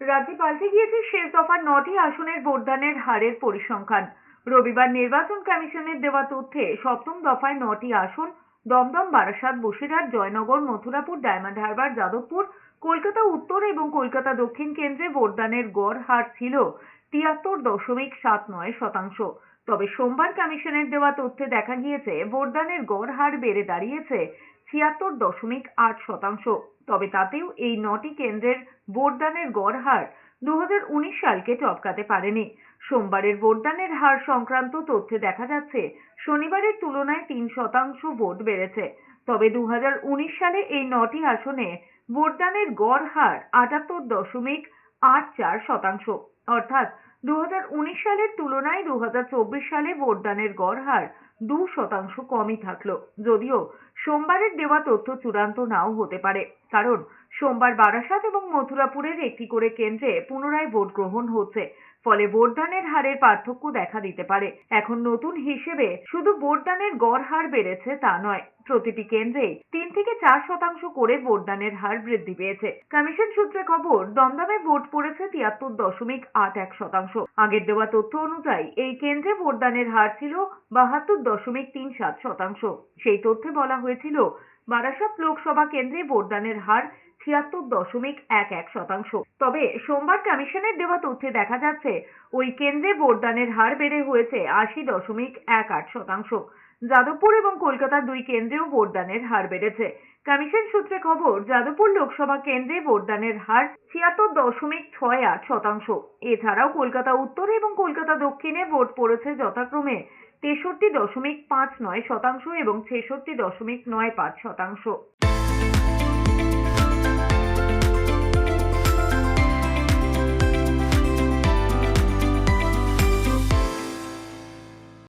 রাজ্যে পাল্টে গিয়েছে শেষ দফার নটি আসনের ভোটদানের হারের পরিসংখ্যান। রবিবার নির্বাচন কমিশনের দেওয়া তথ্যে সপ্তম দফায় নটি আসন দমদম, বারাসাত, বসিরহাট, জয়নগর, মথুরাপুর, ডায়মন্ড হারবার, যাদবপুর, কলকাতা উত্তর এবং কলকাতা দক্ষিণ কেন্দ্রে ভোটদানের গড় হার ছিল তিয়াত্তর দশমিক সাত নয় শতাংশ। তবে সোমবার কমিশনের দেওয়া তথ্যে দেখা গিয়েছে, ভোটদানের গড় হার বেড়ে দাঁড়িয়েছে ছিয়াত্তর দশমিক আট শতাংশ। তবে তাতেও এই নটি কেন্দ্রের ভোটদানের গড় হার দু সালকে টপকাতে পারেনি। সোমবারের ভোটদানের হার সংক্রান্ত তথ্যে দেখা যাচ্ছে, শনিবারের তুলনায় তিন শতাংশ ভোট বেড়েছে। তবে দু সালে এই নটি আসনে ভোটদানের গড় হার আটাত্তর দশমিক আট চার শতাংশ। অর্থাৎ দু হাজার উনিশ সালের তুলনায় দু হাজার চব্বিশ সালে ভোটদানের গড় হার দু শতাংশ কমই থাকল। যদিও সোমবারের দেওয়া তথ্য চূড়ান্ত নাও হতে পারে। কারণ সোমবার বারাসাত এবং মথুরাপুরের একটি করে কেন্দ্রে পুনরায় ভোট গ্রহণ হচ্ছে। ফলে ভোটদানের হারের পার্থক্য দেখা দিতে পারে। এখন নতুন হিসেবে শুধু ভোটদানের গড় হার বেড়েছে তা নয়, প্রতিটি কেন্দ্রে তিন থেকে চার শতাংশ করে ভোটদানের হার বৃদ্ধি পেয়েছে। কমিশন সূত্রে খবর, দমদমে ভোট পড়েছে তিয়াত্তর দশমিক আট এক শতাংশ। আগের দেওয়া তথ্য অনুযায়ী, এই কেন্দ্রে ভোটদানের হার ছিল বাহাত্তর দশমিক তিন সাত শতাংশ। সেই তথ্যে বলা হয়েছিল। বারাসাত লোকসভা কেন্দ্রে ভোটদানের হার ছিয়াত্তর দশমিক এক এক শতাংশ। তবে সোমবার কমিশনের দেওয়া তথ্যে দেখা যাচ্ছে, ওই কেন্দ্রে ভোটদানের হার বেড়ে হয়েছে আশি দশমিক এক আট শতাংশ। যাদবপুর এবং কলকাতার দুই কেন্দ্রেও ভোটদানের হার বেড়েছে। কমিশন সূত্রে খবর, যাদবপুর লোকসভা কেন্দ্রে ভোটদানের হার ছিয়াত্তর দশমিক ছয় আট শতাংশ। এছাড়াও কলকাতা উত্তর এবং কলকাতা দক্ষিণে ভোট পড়েছে যথাক্রমে তেষট্টি দশমিক পাঁচ নয় শতাংশ এবং ছেষট্টি দশমিক নয় পাঁচ শতাংশ।